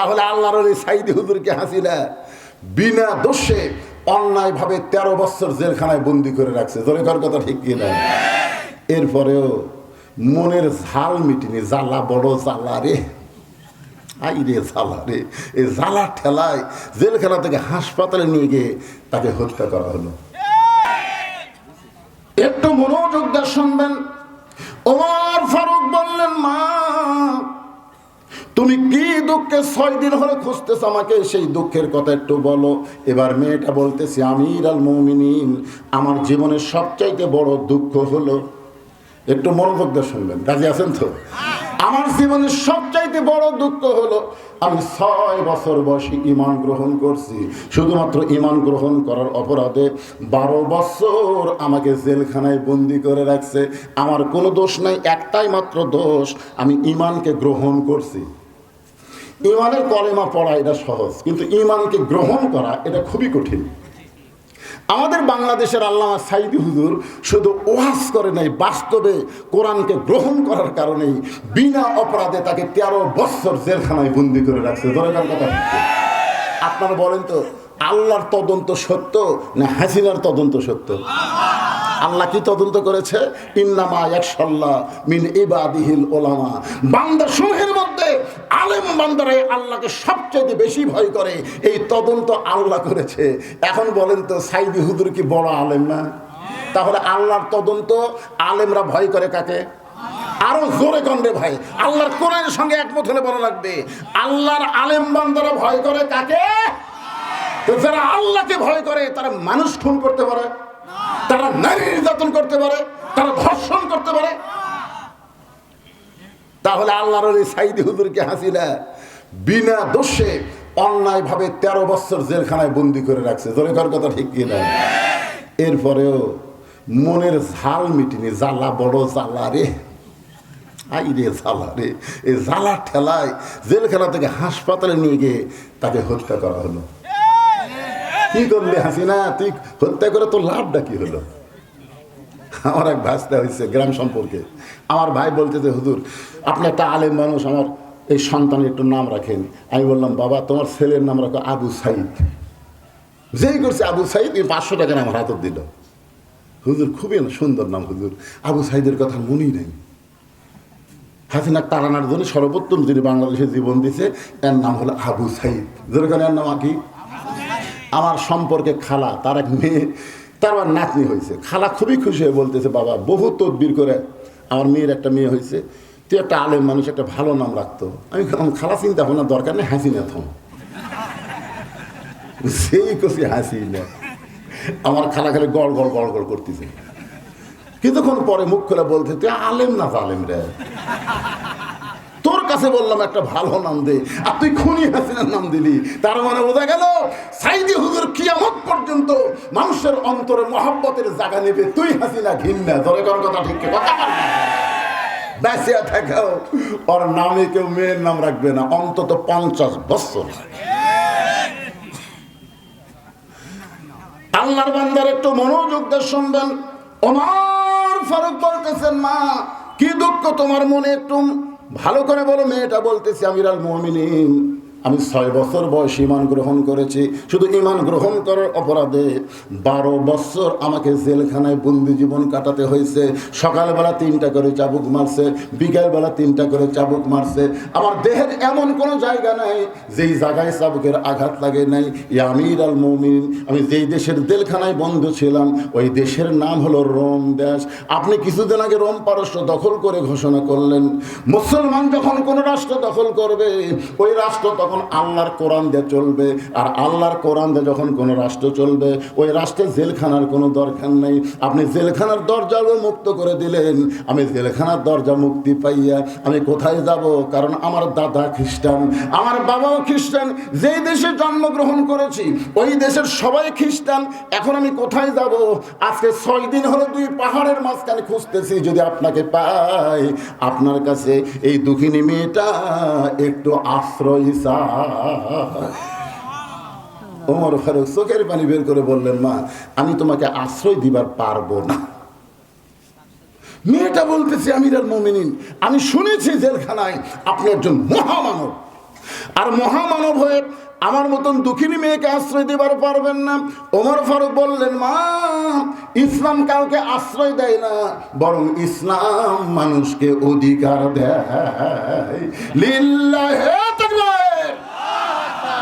তাহলে আল্লাহর সাইদি হুজুরকে হাসিনা বিনা দোষে অন্যায় ভাবে তেরো বছর জেলখানায় বন্দি করে রাখছে। জোরে কর কথা ঠিক কিনা? এরপরেও মনের ঝাল মিটিনি, জ্বালা বড় জ্বালা রে। আই রে জ্বালা রে এই জ্বালা ঠেলায় জেলখানা থেকে হাসপাতালে নিয়ে গিয়ে তাকে হত্যা করা হলো। একটু মনোযোগ শুনবেন। ওমর ফারুক বললেন, মা তুমি কি দুঃখে ছয় দিন হলে খুঁজতেছ আমাকে? সেই দুঃখের কথা একটু বলো। এবার মেয়েটা বলতেছে, আমির আল মৌমিনিন, আমার জীবনের সবচাইতে বড় দুঃখ হলো একটু মনোযোগ শুনবেন, রাজি আছেন তো? আমার জীবনের সবচাইতে বড় দুঃখ হলো, আমি ছয় বছর বয়সে ইমান গ্রহণ করছি। শুধুমাত্র ইমান গ্রহণ করার অপরাধে বারো বছর আমাকে জেলখানায় বন্দি করে রাখছে। আমার কোনো দোষ নাই, একটাই মাত্র দোষ, আমি ইমানকে গ্রহণ করছি। ইমানের কলেমা পড়া এটা সহজ, কিন্তু ইমানকে গ্রহণ করা এটা খুবই কঠিন। আমাদের বাংলাদেশের আল্লামা সাইদি হুজুর শুধু ওয়াজ করে নাই, বাস্তবে কোরআনকে গ্রহণ করার কারণেই বিনা অপরাধে তাকে তেরো বছর জেলখানায় বন্দি করে রাখছে। ধরে কথা। আপনারা বলেন তো আল্লাহর তদন্ত সত্য না হাসিনার তদন্ত সত্য? আল্লাহ কি তদন্ত করেছে? ইন্নামা একশাল্লাহ মিন ইবাদিহিল ওলামা বান্দা সমূহের মধ্যে আলেম বান্দারাই আল্লাহকে সবচেয়ে বেশি ভয় করে। এই তদন্ত আল্লাহ করেছে। এখন বলেন তো, সাইদি হুদুর কি বড় আলেম না? তাহলে আল্লাহর তদন্ত আলেমরা ভয় করে কাকে? আরও জোরে কন্ডে ভাই, আল্লাহর কোরআনের সঙ্গে একমত হলে বলা লাগবে। আল্লাহর আলেম বান্দারা ভয় করে কাকে? তো যারা আল্লাহকে ভয় করে, তারা মানুষ খুন করতে পারে, তারা নারী নির্যাতন করতে পারে, তারা ধর্ষণ করতে পারে। তাহলে আল্লাহর সাইদি হুজুরকে হাসিনা বিনা দোষে অন্যায় ভাবে তেরো বছর জেলখানায় বন্দি করে রাখছে। জোরে কর কথা ঠিক কিনা? এরপরেও মনের ঝাল মিটিনি, জ্বালা বড় জ্বালা রে। আই রে জ্বালা রে এই জ্বালা ঠেলায় জেলখানা থেকে হাসপাতালে নিয়ে গিয়ে তাকে হত্যা করা হলো। কি করলি হাসিনা তুই হত্যা করে তোর লাভটা কি হলো? আমার এক ভাষটা হয়েছে গ্রাম সম্পর্কে। আমার ভাই বলতেছে হুজুর, আপনি একটা আলেম মানুষ, আমার এই সন্তানের একটু নাম রাখেন। আমি বললাম, বাবা, তোমার ছেলের নাম রাখো আবু সাইদ। যেই করছে আবু সাইদ, এই পাঁচশো টাকা আমার হাতত দিল। হুজুর, খুবই সুন্দর নাম, হুজুর। আবু সাইদের কথা মনেই নেই। হাসিনা তারানার জন্য সর্বোত্তম যিনি বাংলাদেশে জীবন দিছে, এর নাম হলো আবু সাইদ। যেরকম এর নাম কি আমার সম্পর্কে খালা, তার এক মেয়ে, তার আবার নাতনি হয়েছে। খালা খুবই খুশি হয়ে বলতেছে, বাবা, বহু তদবির করে আমার মেয়ের একটা মেয়ে হয়েছে। তুই একটা আলেম মানুষ, একটা ভালো নাম রাখতো। আমি খালা, চিন্তা ভাবনা, দরকার নেই, হাসি না থম। সেই খুশি হাসি না আমার খালা খালি গড় গড় গড় গড় করতেছে। কিছুক্ষণ পরে মুখ করে বলতে তুই আলেম না আলেম রে? কাছে বললাম, একটা ভালো নাম দে। আর তুই খুনি হাসিনার নাম দিলি। তার মানে বোঝা গেল, সাইদি হুজুর কিয়ামত পর্যন্ত মানুষের অন্তরে মহাব্বতের জায়গা নেবে। তুই হাসিনা ঘিন্না ধরে কর কথা ঠিক কথা বল। বেঁচে থাকাও। ওর নামে কেউ মেয়ের নাম রাখবে না। অন্তত পঞ্চাশ বছর আল্লাহর বান্দার একটু মনোযোগ দিয়ে শুনবেন। ওমর ফারুক বলতেছেন, মা, কি দুঃখ তোমার মনে একটু। ভালো করে বলো মেয়েটা বলতেছি আমিরাল মমিনিন। আমি ছয় বছর বয়স ইমান গ্রহণ করেছি। শুধু ইমান গ্রহণ করার অপরাধে বারো বছর আমাকে জেলখানায় বন্দি জীবন কাটাতে হয়েছে। সকালবেলা তিনটা করে চাবুক মারছে, বিকালবেলা তিনটা করে চাবুক মারছে। আমার দেহের এমন কোনো জায়গা নাই যেই জায়গায় চাবুকের আঘাত লাগে নাই। ইয়া আমির আল মমিন আমি যেই দেশের জেলখানায় বন্ধ ছিলাম, ওই দেশের নাম হলো রোম দেশ। আপনি কিছুদিন আগে রোম পারস্য দখল করে ঘোষণা করলেন। মুসলমান যখন কোনো রাষ্ট্র দখল করবে, ওই রাষ্ট্র তখন আল্লাহর কোরআন দিয়ে চলবে আর আল্লাহর কোরআন দিয়ে যখন কোনো রাষ্ট্র চলবে, ওই রাষ্ট্রে জেলখানার কোনো দরকার নেই। আপনি জেলখানার দরজাও মুক্ত করে দিলেন। আমি জেলখানার দরজা মুক্তি পাইয়া আমি কোথায় যাব? কারণ আমার দাদা খ্রিস্টান, আমার বাবাও খ্রিস্টান। যেই দেশে জন্মগ্রহণ করেছি, ওই দেশের সবাই খ্রিস্টান। এখন আমি কোথায় যাব? আজকে ছয় দিন হলো দুই পাহাড়ের মাঝখানে খুঁজতেছি, যদি আপনাকে পাই। আপনার কাছে এই দুঃখিনী মেয়েটা একটু আশ্রয় চায়। ওমর ফারুক চোখের পানি বের করে বললেন, মা, আমি তোমাকে আশ্রয় দিবার পারব না। মেয়েটা বলতেছে আমির মোমিনিন। আমি শুনেছি জেলখানায় আপনি একজন মহামানব। আর মহামানব হয়ে আমার মতন দুঃখিনী মেয়েকে আশ্রয় দেবার পারবেন না। ওমর ফারুক বললেন, মা, ইসলাম কাউকে আশ্রয় দেয় না, বরং ইসলাম মানুষকে অধিকার দেয়। লিল্লাহে।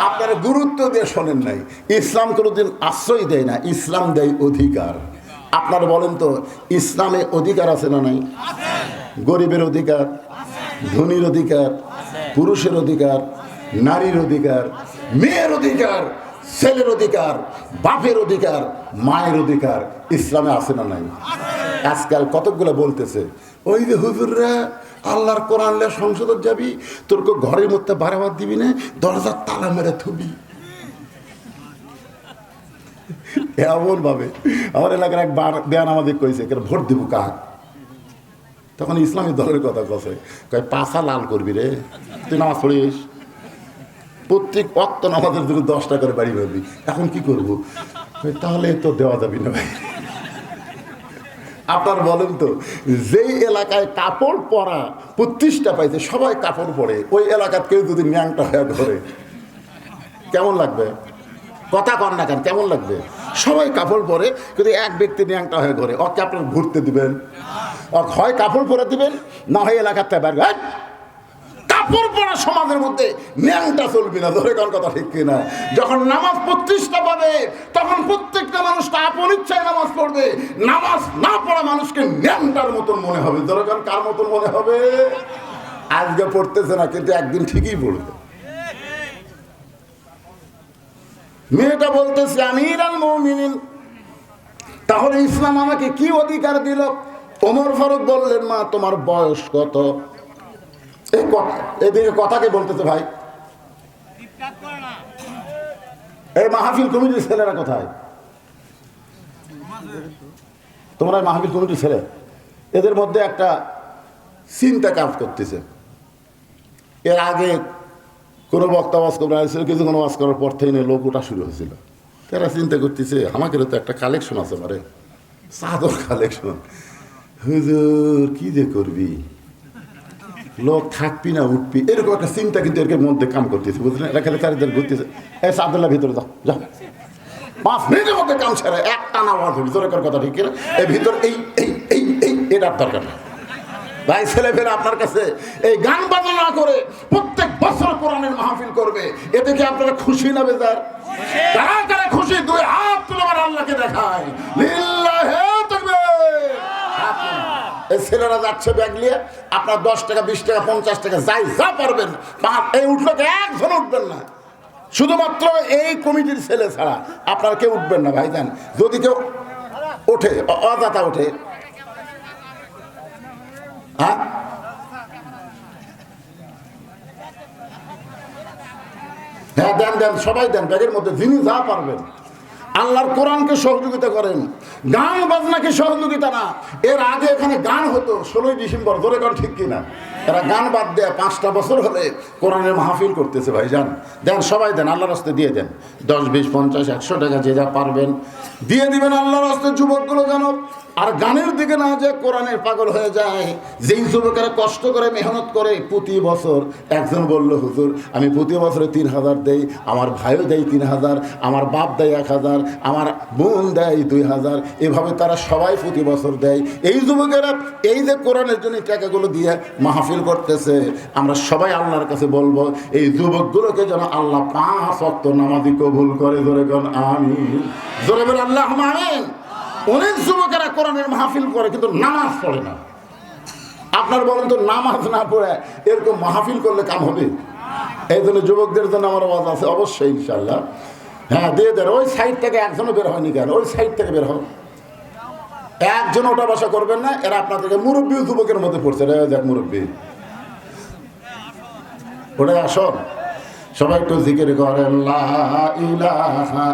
আপনারা গুরুত্ব দিয়ে শোনেন নাই। ইসলাম কোনোদিন আশ্রয় দেয় না, ইসলাম দেয় অধিকার। আপনারা বলেন তো, ইসলামে অধিকার আছে না নাই? গরিবের অধিকার, ধনীর অধিকার, পুরুষের অধিকার, নারীর অধিকার, মেয়ের অধিকার, ছেলের অধিকার, বাপের অধিকার, মায়ের অধিকার ইসলামে আছে না নাই? আজকাল কতকগুলো বলতেছে, ওই যে হুজুররা আল্লাহর কোরআন লে যাবি, তোর কো ঘরের মধ্যে বারাবার দিবি না, দরজার তালা মেরে থুবি। এমন ভাবে। আমার এলাকার এক বেয়ান আমাদের কইছে ভোট দিব কাক তখন ইসলামী দলের কথা কছে, কয় পাশা লাল করবি রে, তুই নামাজ পড়িস? প্রত্যেক অক্ত নামাজের জন্য দশ টাকার বাড়ি পাবি এখন কি করব? তাহলে তো দেওয়া যাবি না ভাই। আপনার বলেন তো, যেই এলাকায় কাপড় পরা প্রতিষ্ঠা পাইছে, সবাই কাপড় পরে, ওই এলাকার কেউ যদি ন্যাংটা হয়ে ধরে, কেমন লাগবে? কথা কর না কেন, কেমন লাগবে? সবাই কাপড় পরে, কিন্তু এক ব্যক্তি ন্যাংটা হয়ে ঘরে ওকে আপনার ঘুরতে দিবেন? হয় কাপড় পরে দিবেন, না হয় এলাকার থেকে কাপড় পরা সমাজের মধ্যে ন্যাংটা চলবি না, ধরে কোন কথা ঠিক কিনা? যখন নামাজ প্রতিষ্ঠা পাবে, তখন প্রত্যেকটা মানুষ তা আপন ইচ্ছায় নামাজ পড়বে। নামাজ না পড়া মানুষকে ন্যাংটার মতন মনে হবে। ধরে কোন কার মতন মনে হবে? আজকে পড়তেছে না, কিন্তু একদিন ঠিকই পড়বে মেয়েটা বলতেছে, আমির আল মৌমিনিন। তাহলে ইসলাম আমাকে কি অধিকার দিল? ওমর ফারুক বললেন, মা, তোমার বয়স কত? এই এদিকে কথাকে বলতেছে ভাই। এই মাহফিল কমিটির ছেলেরা কোথায়? তোমরা মাহফিল কমিটির ছেলে। এদের মধ্যে একটা চিন্তা কাজ করতেছে। এর আগে কোনো বক্তা ওয়াজ করবে আসছিল কিছু কোনো ওয়াজ করার পর থেকে লোক ওটা শুরু হয়েছিল। তারা চিন্তা করতেছে আমাকে তো একটা কালেকশন আছে মানে চাদর কালেকশন হুজুর, কি যে করবি? লোক থাকবি না উঠবি। এরকম একটা চিন্তা কিন্তু এর মধ্যে কাম করতেছে বুঝলেন এরা খেলে চারিদিকে ঘুরতেছে। এই সাদুল্লাহ ভিতরে যাও যাও। পাঁচ মিনিটের মধ্যে কাম সেরে একটা না আওয়াজ হবে জোরে কথা ঠিক কিনা? এই ভিতর এই এই এই এই এটার দরকার না। ভাই ছেলে ফেলে আপনার কাছে এই গান বাজনা করে প্রত্যেক বছর কোরআনের মাহফিল করবে। এতে কি আপনারা খুশি না বেজার? কারা খুশি? দুই হাত তুলে আমার আল্লাহকে দেখায়। লিল্লাহে তাকবীর। হাত তুলে। এই ছেলেরা যাচ্ছে ব্যাগ নিয়ে, আপনার দশ টাকা, বিশ টাকা, পঞ্চাশ টাকা, যাই, যা পারবেন। এই উঠল একজন উঠবেন না। শুধুমাত্র এই কমিটির ছেলে ছাড়া আপনার কেউ উঠবেন না ভাইজান যদি কেউ ওঠে, অ- অযথা ওঠে। হ্যাঁ? হ্যাঁ দেন দেন, সবাই দেন, ব্যাগের মধ্যে যিনি যা পারবেন। আল্লাহর কোরআনকে সহযোগিতা করেন। গান বাজনাকে সহযোগিতা না। এর আগে এখানে গান হতো, ষোলোই ডিসেম্বর। ধরে গান ঠিক কিনা? এরা গান বাদ দেয় পাঁচটা বছর হলে কোরআনের মাহফিল করতেছে ভাই যান দেন সবাই দেন, আল্লাহর রাস্তে দিয়ে দেন। দশ, বিশ, পঞ্চাশ, একশো টাকা যে যা পারবেন। দিয়ে দিবেন আল্লাহর রাস্তে যুবকগুলো যেন আর গানের দিকে না যে কোরআনের পাগল হয়ে যায়, যেই যুবকেরা কষ্ট করে মেহনত করে প্রতি বছর একজন বলল, হুজুর, আমি প্রতি বছরে তিন হাজার দেই, আমার ভাইও দেয় তিন হাজার, আমার বাপ দেয় এক হাজার, আমার বোন দেয় দুই হাজার। এভাবে তারা সবাই প্রতি বছর দেয়। এই যুবকেরা এই যে কোরআনের জন্য টাকাগুলো দিয়ে মাহফিল করতেছে, আমরা সবাই আল্লাহর কাছে বলব, এই যুবকগুলোকে যেন আল্লাহ পাঁচ অক্ত নামাজি কবুল করে। ধরে গণ আমি জোরে বলে আল্লাহ আমিন অনেক যুবকেরা কোরআনের মাহফিল করে, কিন্তু নামাজ পড়ে না। আপনার বলেন তো নামাজ না পড়ে এরকম মাহফিল করলে কাম হবে? এই জন্য যুবকদের জন্য আমার আওয়াজ আছে, অবশ্যই ইনশাল্লাহ হ্যাঁ দিয়ে দেন, ওই সাইড থেকে একজনও বের হয়নি কেন? ওই সাইড থেকে বের হয় একজন ওটা বাসা করবেন না, এরা আপনাদেরকে মুরব্বী যুবকের মধ্যে পড়ছে। যাক মুরব্বী। ওটা আসন সবাই একটু জিকির করেন ইলাহা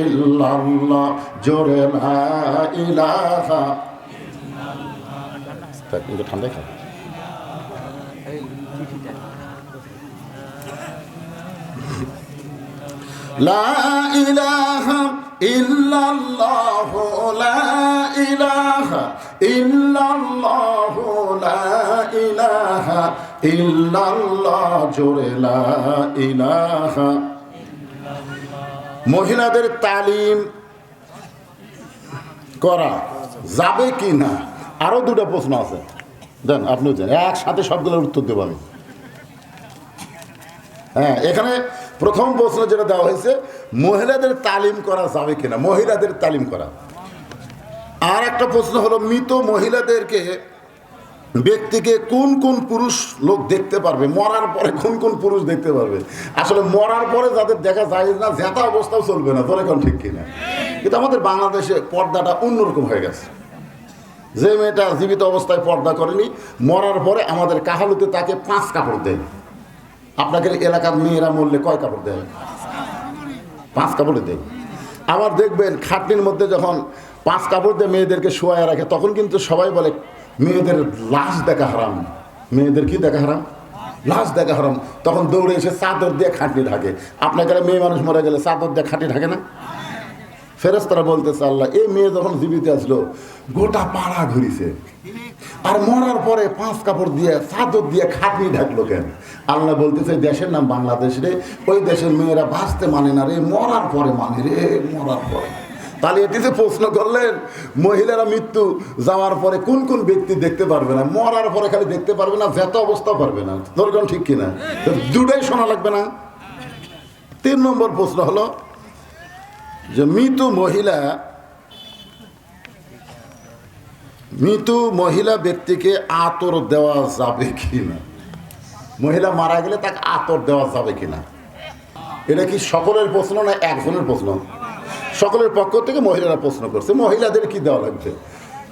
ইল্লাল্লাহ জোরে, লা ইলাহা ঠান্ডায় খাও। লা ইলাহা লা ইলাহা লা ইলাহা মহিলাদের তালিম করা যাবে কি না? আরও দুটো প্রশ্ন আছে। দেন, আপনিও দেন একসাথে সবগুলোর উত্তর দেবো আমি। হ্যাঁ এখানে প্রথম প্রশ্ন যেটা দেওয়া হয়েছে, মহিলাদের তালিম করা যাবে কিনা মহিলাদের তালিম করা। আর একটা প্রশ্ন হলো, মৃত মহিলাদেরকে ব্যক্তিকে কোন কোন পুরুষ লোক দেখতে পারবে? মরার পরে কোন কোন পুরুষ দেখতে পারবে? আসলে মরার পরে যাদের দেখা যায় না জেতা অবস্থাও চলবে না। তোরা কোন ঠিক কিনা? কিন্তু আমাদের বাংলাদেশে পর্দাটা অন্যরকম হয়ে গেছে। যে মেয়েটা জীবিত অবস্থায় পর্দা করেনি, মরার পরে আমাদের কাহালুতে তাকে পাঁচ কাপড় দেয়। আপনাকে এলাকার মেয়েরা মরলে কয় কাপড় দেয়? পাঁচ কাপড়ে দেয়। আবার দেখবেন, খাটনির মধ্যে যখন পাঁচ কাপড় দিয়ে মেয়েদেরকে শোয়ায় রাখে, তখন কিন্তু সবাই বলে মেয়েদের লাশ দেখা হারাম। মেয়েদের কি দেখা হারাম? লাশ দেখা হারাম। তখন দৌড়ে এসে চাদর দিয়ে খাটনি ঢাকে। আপনাকে মেয়ে মানুষ মরে গেলে চাদর দিয়ে খাঁটি ঢাকে না? ফেরেস্তারা বলতেছে, আল্লাহ, এই মেয়ে যখন জীবিত আসলো, গোটা পাড়া ঘুরিছে। আর মরার পরে পাঁচ কাপড় দিয়ে চাদর দিয়ে খাটনি ঢাকলো কেন? আল্লাহ বলতেছে, দেশের নাম বাংলাদেশ রে। ওই দেশের মেয়েরা বাঁচতে মানে না রে, মরার পরে মানে রে, মরার পরে। তাহলে এটিতে প্রশ্ন করলেন, মহিলারা মৃত্যু যাওয়ার পরে কোন কোন ব্যক্তি দেখতে পারবে না? মরার পরে খালি দেখতে পারবে না, যেত অবস্থা পারবে না। দরকার ঠিক কিনা? দুটাই শোনা লাগবে না? তিন নম্বর প্রশ্ন হলো যে মৃত মহিলা মৃত মহিলা ব্যক্তিকে আতর দেওয়া যাবে কি না মহিলা মারা গেলে তাকে আতর দেওয়া যাবে কি না এটা কি সকলের প্রশ্ন না একজনের প্রশ্ন? সকলের পক্ষ থেকে মহিলারা প্রশ্ন করছে, মহিলাদের কি দেওয়া লাগবে?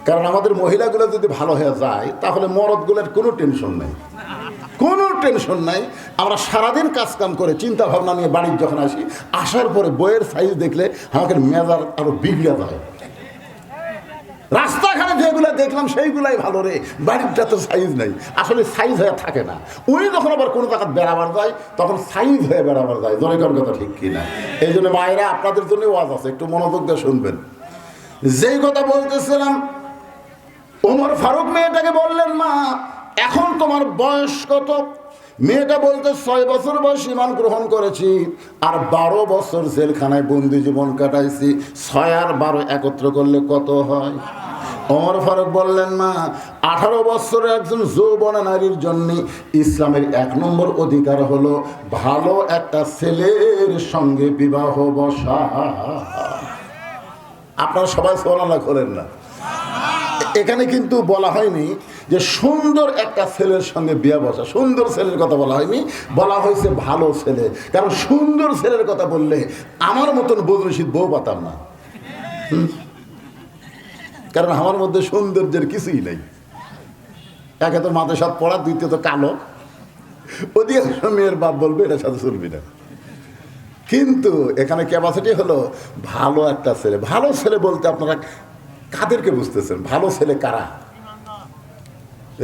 কারণ আমাদের মহিলাগুলো যদি ভালো হয়ে যায়, তাহলে মরদগুলোর কোনো টেনশন নেই। কোনো টেনশন নাই। আমরা সারাদিন কাজকাম করে চিন্তাভাবনা নিয়ে বাড়ির যখন আসি, আসার পরে বইয়ের সাইজ দেখলে আমাকে মেজার আরও বিগড়ে যায়। রাস্তাঘাটে যেগুলো দেখলাম, সেইগুলাই ভালো রে। বাড়িটা তো সাইজ নেই। আসলে সাইজ হয়ে থাকে না। উনি যখন আবার কোনো জায়গায় বেড়াবার যায়, তখন সাইজ হয়ে বেড়াবার যায়। জনগণ কথা ঠিক কিনা। এই জন্য মায়েরা আপনাদের জন্য ওয়াজ আছে। একটু মনোযোগ দিয়ে শুনবেন। যেই কথা বলতেছিলাম ওমর ফারুক মেয়েটাকে বললেন, মা, এখন তোমার বয়স কত? মেয়েটা বলতে ছয় বছর বয়স ইমান গ্রহণ করেছি, আর বারো বছর জেলখানায় বন্দি জীবন কাটাইছি। ছয় আর বারো একত্র করলে কত হয়? অমর ফারুক বললেন, মা, আঠারো বছরের একজন যৌবনা নারীর জন্য ইসলামের এক নম্বর অধিকার হলো ভালো একটা ছেলের সঙ্গে বিবাহ বসা। আপনারা সবাই সোনালা করেন না। এখানে কিন্তু বলা হয়নি যে সুন্দর একটা ছেলের সঙ্গে বিয়ে বসা, সুন্দর ছেলের কথা বলা হয়নি, বলা হয়েছে ভালো ছেলে। কারণ সুন্দর ছেলের কথা বললে আমার মতন বদরশীদ বউ পাতাম না। কারণ আমার মধ্যে সৌন্দর্যের কিছুই নেই। একে তো মাথা সাত পড়া, দ্বিতীয়ত কালো। অধিকাংশ মেয়ের বাপ বলবে এটার সাথে চলবি না। কিন্তু এখানে ক্যাপাসিটি হলো ভালো একটা ছেলে। ভালো ছেলে বলতে আপনারা কাদেরকে বুঝতেছেন? ভালো ছেলে কারা?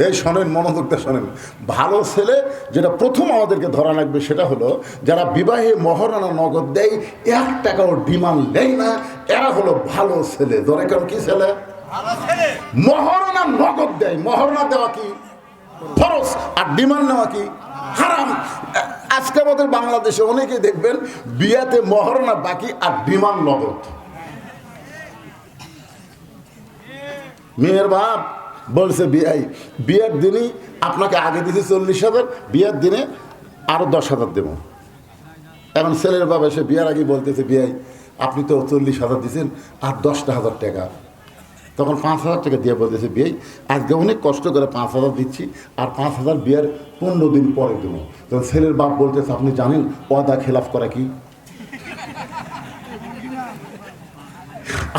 এই শোনেন মনোযোগটা শোনেন। ভালো ছেলে যেটা প্রথম আমাদেরকে ধরা লাগবে সেটা হলো যারা বিবাহে মহারণা নগদ দেয় এক টাকাও ডিমান্ড নেয় না এরা হলো ভালো ছেলে। ধরে কেন কি ছেলে? মহারণা নগদ দেয়। মহারণা দেওয়া কি? ফরজ। আর ডিমান্ড নেওয়া কি? হারাম। আজকে আমাদের বাংলাদেশে অনেকেই দেখবেন বিয়াতে মহারণা বাকি আর ডিমান্ড নগদ। মেয়ের বাপ বলছে, বিয়াই, বিয়ের দিনই আপনাকে আগে দিয়েছি চল্লিশ হাজার, বিয়ের দিনে আরও দশ হাজার দেবো। এখন ছেলের বাবা এসে বিয়ের আগে বলতেছে, বিয়াই, আপনি তো চল্লিশ হাজার দিয়েছেন আর দশটা হাজার টাকা। তখন পাঁচ হাজার টাকা দিয়ে বলতেছে, বিয়াই, আজকে অনেক কষ্ট করে পাঁচ হাজার দিচ্ছি, আর পাঁচ হাজার বিয়ের পনেরো দিন পরে দেবো। তখন ছেলের বাপ বলতেছে, আপনি জানেন ওয়াদা খেলাফ করা কি?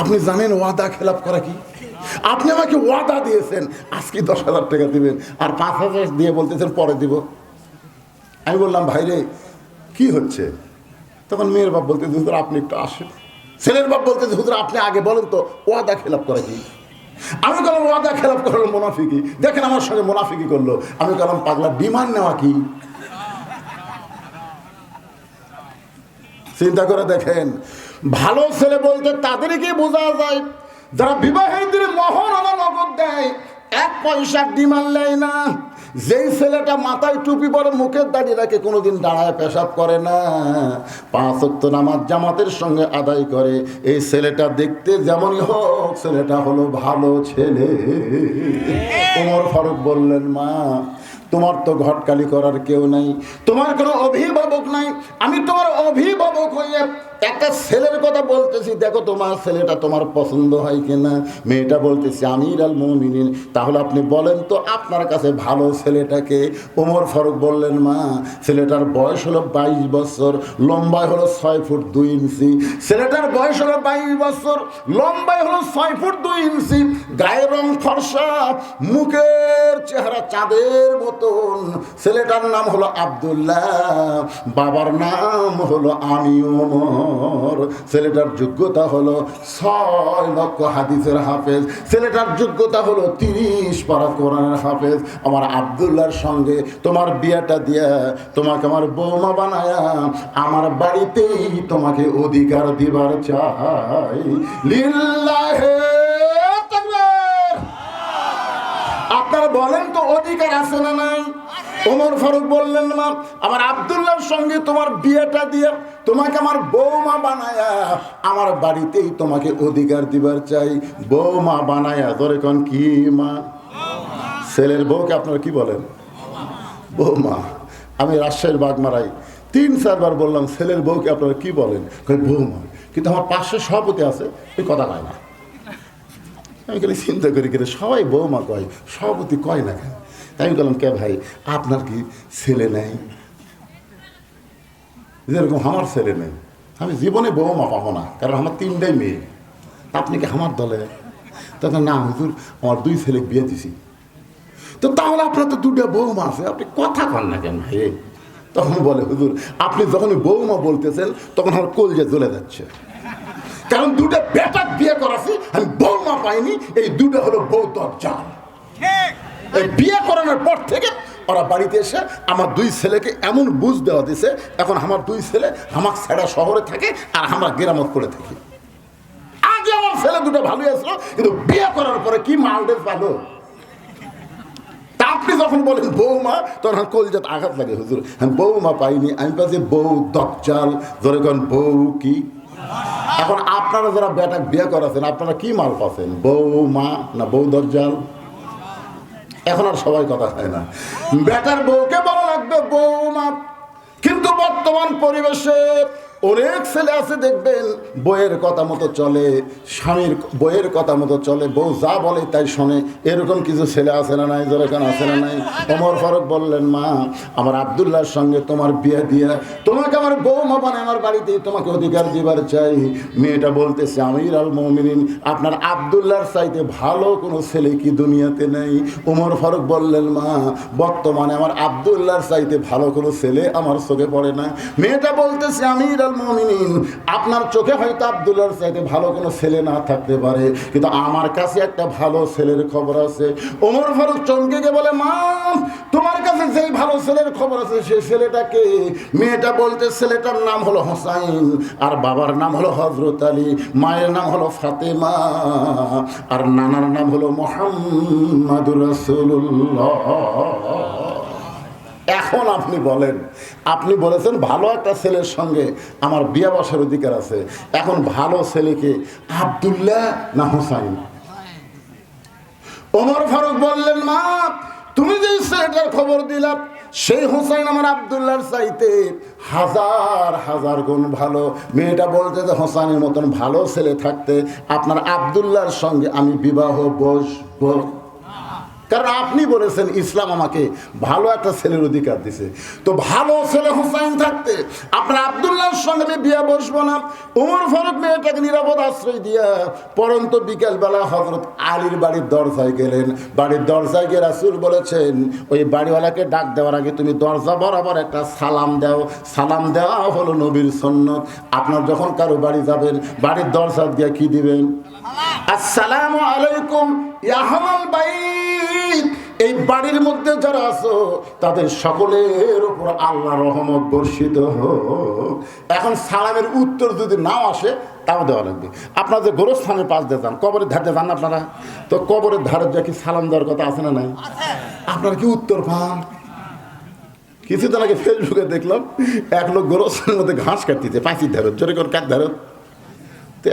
আপনি জানেন ওয়াদা খেলাফ করা কি? আপনি আমাকে ওয়াদা দিয়েছেন, আজকে দশ হাজার টাকা দিবেন, আর পাঁচ হাজার দিয়ে বলতেছেন পরে দিব। আমি বললাম ভাইরে কি হচ্ছে? তখন মেয়ের বাপ বলতে হুজুর, আপনি একটু আসেন। ছেলের বাপ বলতে হুজুর, আপনি আগে বলেন তো, ওয়াদা খেলাপ করা কি? আমি বললাম, ওয়াদা খেলাপ করল মোনাফিকি দেখেন আমার সঙ্গে মোনাফিকি করল। আমি বললাম, পাগলা, ডিমান্ড নেওয়া কি? চিন্তা করে দেখেন, ভালো ছেলে বলতে তাদেরকে বোঝা যায়। যারা বিবাহের দিনে মহর আনা নগদ দেয়, এক পয়সা ডিমান্ড নেয় না। যেই ছেলেটা মাথায় টুপি পরে মুখের দাঁড়িয়ে রাখে কোনোদিন দাঁড়ায় পেশাব করে না। পাঁচ অক্ত নামাজ জামাতের সঙ্গে আদায় করে। এই ছেলেটা দেখতে যেমনই হোক, ছেলেটা হলো ভালো ছেলে। ওমর ফারুক বললেন, মা, তোমার তো ঘটকালি করার কেউ নাই। তোমার কোনো অভিভাবক নাই, আমি তোমার অভিভাবক হইয়া একটা ছেলের কথা বলতেছি, দেখো তোমার ছেলেটা তোমার পছন্দ হয় কিনা? মেয়েটা বলতেছি, আমির আল মমিনিন তাহলে আপনি বলেন তো, আপনার কাছে ভালো ছেলেটাকে? ওমর ফারুক বললেন, মা, ছেলেটার বয়স হলো বাইশ বছর, লম্বায় হলো ছয় ফুট দুই ইঞ্চি। ছেলেটার বয়স হলো বাইশ বছর, লম্বায় হলো ছয় ফুট দুই ইঞ্চি। গায়ের রং ফর্সা, মুখের চেহারা চাঁদের মতন। ছেলেটার নাম হলো আব্দুল্লাহ। বাবার নাম হলো আমি ওমর। ছেলেটার যোগ্যতা হলো ছয় লক্ষ হাদিসের হাফেজ। ছেলেটার যোগ্যতা হলো তিরিশ পারা কোরআনের হাফেজ। আমার আব্দুল্লাহর সঙ্গে তোমার বিয়েটা দিয়া তোমাকে আমার বৌমা বানায়া আমার বাড়িতেই তোমাকে অধিকার দিবার চাই। লিল্লাহে। আপনারা বলেন তো অধিকার আছে না নাই? ওমর ফারুক বললেন, মা, আমার আব্দুল্লাহর সঙ্গে তোমার বিয়েটা দিয়ে তোমাকে আমার বৌমা বানায়া, আমার বাড়িতেই তোমাকে অধিকার দিবার চাই। বৌমা বানায়া, ধরে কোন কি, মা? ছেলের বউকে আপনারা কি বলেন? বৌমা, আমি রাজশাহীর বাগমারাই তিন চারবার বললাম, ছেলের বউকে আপনারা কি বলেন? বৌমা, কিন্তু আমার পাশে সভাপতি আছে ওই কথা কয় না। আমি খালি চিন্তা করি, কিন্তু সবাই বৌমা কয়, সভাপতি কয় না কেন? আমি বললাম, কে ভাই, আপনার কি ছেলে নেই? যেরকম আমার ছেলে নেই। আমি জীবনে বৌমা পাবো না, কারণ আমার তিনটাই মেয়ে। আপনি কি আমার দলে? তখন না, হুজুর, আমার দুই ছেলে বিয়ে দিছি। তো তাহলে আপনার তো দুটো বৌমা আছে, আপনি কথা কন না কেন ভাই? তখন বলে, হুজুর, আপনি যখন বৌমা বলতেছেন, তখন আমার কলজে জ্বলে যাচ্ছে। কারণ দুটো বেটা বিয়ে করাছি, আমি বৌমা পাইনি, এই দুটো হলো বৌদ্ধ জাল এই বিয়ে করানোর পর থেকে ওরা বাড়িতে এসে আমার দুই ছেলেকে এমন বুঝ দেওয়া দিছে, এখন আমার দুই ছেলে আমার ছেড়া শহরে থাকে আর আমরা গ্রামত করে থাকি। আগে আমার ছেলে দুটো ভালোই আসলো কিন্তু বিয়ে করার পরে কি মালডেস ভালো আপনি যখন বলেন, বৌমা, তখন কলজাত আঘাত লাগে হুজুর। আমি বৌমা পাইনি, আমি পাচ্ছি বউ দকচাল। ধরে কোন, বউ কি? এখন আপনারা যারা বেটা বিয়ে করাছেন, আপনারা কি মাল পাচ্ছেন? বউ মা না বউ দরজাল এখন আর সবাই কথা হয় না। বেটার বউকে বলা লাগবে বৌমা কিন্তু বর্তমান পরিবেশে অনেক ছেলে আছে দেখবেন, বইয়ের কথা মতো চলে, স্বামীর বইয়ের কথা মতো চলে, বউ যা বলে তাই শোনে। এরকম কিছু ছেলে আছে না নাই, যেরকম আছে না নাই? অমর ফারুক বললেন, মা, আমার আবদুল্লাহর সঙ্গে তোমার বিয়ে দিয়ে, তোমাকে আমার বৌমা বানায় আমার বাড়িতে, তোমাকে অধিকার দিবার চাই। মেয়েটা বলতেছে, আমির আল মমিনিন, আপনার আবদুল্লাহর চাইতে ভালো কোনো ছেলে কি দুনিয়াতে নেই? ওমর ফারুক বললেন, মা, বর্তমানে আমার আবদুল্লাহর চাইতে ভালো কোনো ছেলে আমার চোখে পড়ে না। মেয়েটা বলতেছে, আমির আপনার চোখে হয়তো আবদুল্লাহর চাইতে ভালো কোনো ছেলে না থাকতে পারে, কিন্তু আমার কাছে একটা ভালো ছেলের খবর আছে। ওমর ফারুক চমকে গিয়ে বলে, মা, তোমার কাছে যেই ভালো ছেলের খবর আছে, সেই ছেলেটাকে মেয়েটা বলতে, ছেলেটার নাম হলো হোসাইন, আর বাবার নাম হলো হজরত আলী, মায়ের নাম হলো ফাতেমা, আর নানার নাম হলো মোহাম্মদুর রাসূলুল্লাহ। এখন আপনি বলেন, আপনি বলেছেন ভালো একটা ছেলের সঙ্গে আমার বিয়ে বসার অধিকার আছে। এখন ভালো ছেলেকে আবদুল্লাহ না হোসাইন? ওমর ফারুক বললেন, মা, তুমি যে ছেলেটার খবর দিলাম সেই হোসাইন আমার আবদুল্লাহর চাইতে হাজার হাজার গুণ ভালো। মেয়েটা বলতে যে, হোসাইনের মতন ভালো ছেলে থাকতে আপনার আবদুল্লাহর সঙ্গে আমি বিবাহ বসবো কারণ আপনি বলেছেন ইসলাম আমাকে ভালো একটা ছেলের অধিকার দিছে। তো ভালো ছেলে হুসাইন থাকতে আপনার আবদুল্লাহর সঙ্গে আমি বিয়ে বসবো না। উমর ফারুক মেয়েটাকে নিরাপদ আশ্রয় দিয়া পরন্ত বিকেলবেলা হজরত আলীর বাড়ির দরজায় গেলেন। বাড়ির দরজায় গিয়ে রাসুল বলেছেন, ওই বাড়িওয়ালাকে ডাক দেওয়ার আগে তুমি দরজা বরাবর একটা সালাম দাও। সালাম দেওয়া হলো নবীর সন্ন্যত আপনার যখন কারও বাড়ি যাবেন, বাড়ির দরজা দিয়ে কি দিবেন? আসসালামু আলাইকুম ইয়াহমাল বাইত। এই বাড়ির মধ্যে যারা আছো, তাদের সকলের উপর আল্লাহ রহমত বর্ষিত হোক। এখন সালামের উত্তর যদি নাও আসে, তাও দেওয়া লাগবে। আপনারা যে গোরস্থানের পাশ দিয়ে যান। কবরের ধারে যান আপনারা। তো কবরের ধারে যা কি সালাম দেওয়ার কথা আছে না নাই? আপনারা কি উত্তর পান? কিছুদিন আগে ফেসবুকে দেখলাম, এক লোক গোরস্থানের মধ্যে ঘাস কাটতেছে। পাঁচির ধারত, জোরে করে কাট ধারত।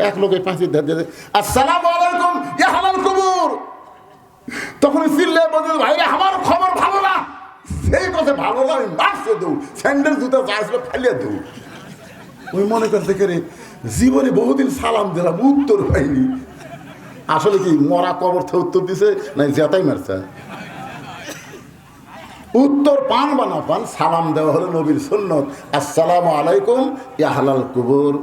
এক লোক পাঁচির ধার দিয়ে আসসালাম আলাইকুম, ইয়া হালাল কবুর। তখন চিল্লে বলছে ভাইরা আমার খবর ভালো না। সেই কথা ভালো না, আমি মারছে দেউ। স্যান্ডেল জুতা যা আসলে ফেলিয়ে দেউ। ওই মনে করতে করে জীবনে বহুদিন সালাম দিলাম, উত্তর পাইনি আসলে কি, মরা কবর থেকে উত্তর দিছে না জেতাই মারছে? উত্তর পান বা না পান, সালাম দেওয়া হলো নবীর সুন্নত। আসসালামু আলাইকুম, ইয়া হালাল কুবুর।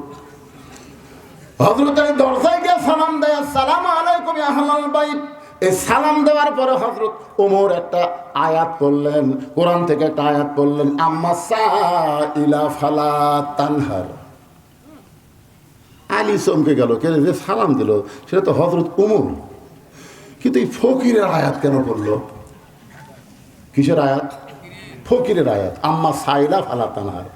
হজরত আলী দরজায় গিয়ে সালাম দেয় সালাম আলাইকুম ইয়া হালাল বাইত। এই সালাম দেওয়ার পরে হজরত ওমর একটা আয়াত পড়লেন, কোরআন থেকে একটা আয়াত পড়লেন, আম্মা ইলা ফালা তানহার। আলী চমকে গেল, কে যে সালাম দিল, সেটা তো হজরত উমর কিন্তু এই ফকিরের আয়াত কেন পড়ল? কিসের আয়াত? ফকিরের আয়াত, আম্মা সাইলা ফালা তানহার।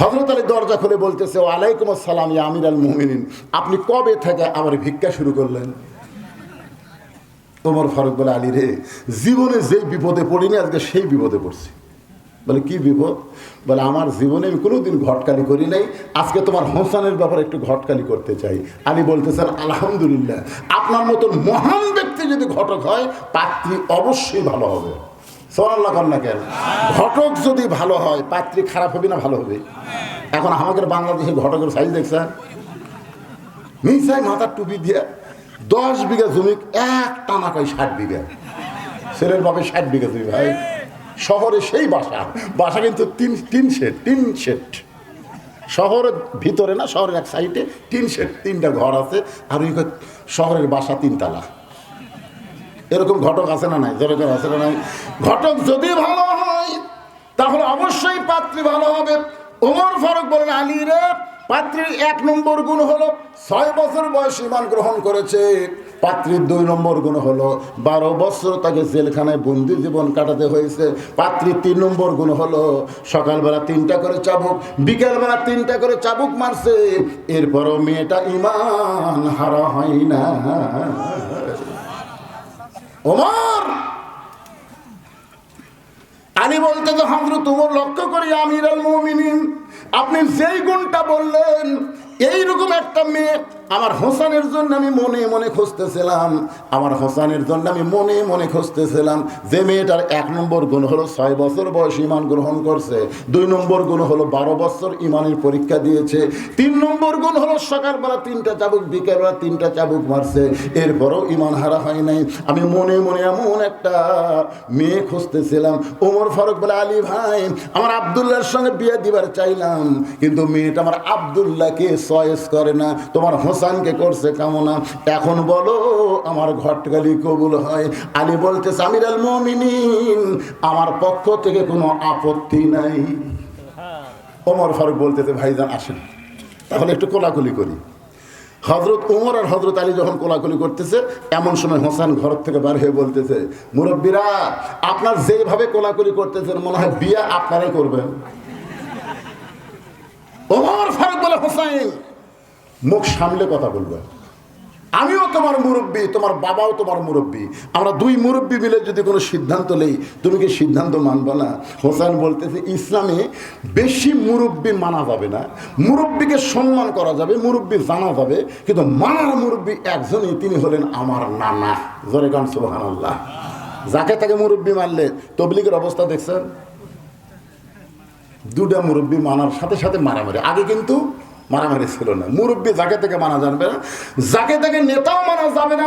হজরত আলী দরজা খুলে বলতেছে ও আলাইকুম আসসালাম ইয়া আমির আল মুমিনিন। আপনি কবে থেকে আবার ভিক্ষা শুরু করলেন? তোমার ফারুক বলে, আলী রে, জীবনে যেই বিপদে পড়িনি, আজকে সেই বিপদে পড়ছি। বলে, কি বিপদ? বলে, আমার জীবনে আমি কোনোদিন ঘটকালি করি নাই, আজকে তোমার হোসানের ব্যাপারে একটু ঘটকালি করতে চাই। আলী বলতেছেন, আলহামদুলিল্লাহ, আপনার মতন মহান ব্যক্তি যদি ঘটক হয়, পাত্রী অবশ্যই ভালো হবে। সোনাল্লাহ কন্যা কেন? ঘটক যদি ভালো হয়, পাত্রী খারাপ হবে না ভালো হবে? এখন আমাদের বাংলাদেশে ঘটকের সাইজ দেখছেন? মিসাই মাথার টুপি দিয়ে দশ বিঘা জমি, এক টানা কয় ষাট বিঘা। ছেলের বাপে ষাট বিঘা জমি, ভাই। শহরে সেই বাসা। বাসা কিন্তু তিন তিন সেট তিন সেট শহরের ভিতরে না, শহরের এক সাইডে তিন সেট তিনটা ঘর আছে। আর ওই শহরের বাসা তিনতলা। এরকম ঘটক আছে না নাই? যেরকম আছে না নাই? ঘটক যদি ভালো হয়, তাহলে অবশ্যই পাত্রী ভালো হবে। ওমর ফারুক বলেন, আলী রে, পাত্রীর এক নম্বর গুণ হলো ছয় বছর বয়স ইমান গ্রহণ করেছে। পাত্রীর দুই নম্বর গুণ হলো বারো বছর তাকে জেলখানায় বন্দি জীবন কাটাতে হয়েছে। পাত্রীর তিন নম্বর গুণ হলো সকালবেলা তিনটা করে চাবুক, বিকেলবেলা তিনটা করে চাবুক মারছে। এরপরও মেয়েটা ইমান হারা হয় না। ওমর! আলী বলতে তো হামরু উমর লক্ষ্য করি আমির আল মুমিনিন। আপনি যেই গুণটা বললেন, এইরকম একটা মেয়ে আমার হোসানের জন্য আমি মনে মনে খুঁজতেছিলাম। আমার হোসানের জন্য আমি মনে মনে খুঁজতেছিলাম যে মেয়েটার এক নম্বর গুণ হলো ছয় বছর বয়স ইমান গ্রহণ করছে, দুই নম্বর গুণ হলো বারো বছর ইমানের পরীক্ষা দিয়েছে, তিন নম্বর গুণ হলো সকালবেলা তিনটা চাবুক, বিকেলবেলা তিনটা চাবুক মারছে, এরপরও ইমান হারা হয় নাই। আমি মনে মনে এমন একটা মেয়ে খুঁজতেছিলাম, ওমর ফারুক বলে, আলী ভাই, আমার আবদুল্লাহর সঙ্গে বিয়ে দিবার চাইলাম, কিন্তু মেয়েটা আমার আবদুল্লাহকে চয়েস করে না। তোমার হোসানকে করছে কামনা। এখন বলো, আমার ঘটকালি কবুল হয়? আলী বলতে সামির আল মমিনিন, আমার পক্ষ থেকে কোনো আপত্তি নাই। ওমর ফারুক বলতেছে, ভাইজান, আসেন। তাহলে একটু কোলাকুলি করি। হজরত উমর আর হজরত আলী যখন কোলাকুলি করতেছে, এমন সময় হোসান ঘর থেকে বার হয়ে বলতেছে, মুরব্বীরা, আপনার যেভাবে কোলাকুলি করতেছেন, মনে হয় বিয়া আপনারাই করবেন? ওমর ফারুক বলে হোসাইন মুখ সামলে কথা বলবে। আমিও তোমার মুরব্বী, তোমার বাবাও তোমার মুরব্বী। আমরা দুই মুরব্বী মিলে যদি কোনো সিদ্ধান্ত নেই, তুমি কি সিদ্ধান্ত মানবে না? হোসেন বলতেছে, ইসলামে বেশি মুরব্বী মানা যাবে না। মুরব্বীকে সম্মান করা যাবে, মুরব্বী জানা যাবে। কিন্তু মানার মুরব্বী একজনই, তিনি হলেন আমার নানা। জরে গান সুবাহান আল্লাহ যাকে তাকে মুরব্বী মানলে, তবলিগের অবস্থা দেখছেন? দুটা মুরব্বী মানার সাথে সাথে মারামারি। আগে কিন্তু মারামারি ছিল না। মুরব্বী যাকে থেকে মানা জানবে না, যাকে থেকে নেতাও মানা যাবে না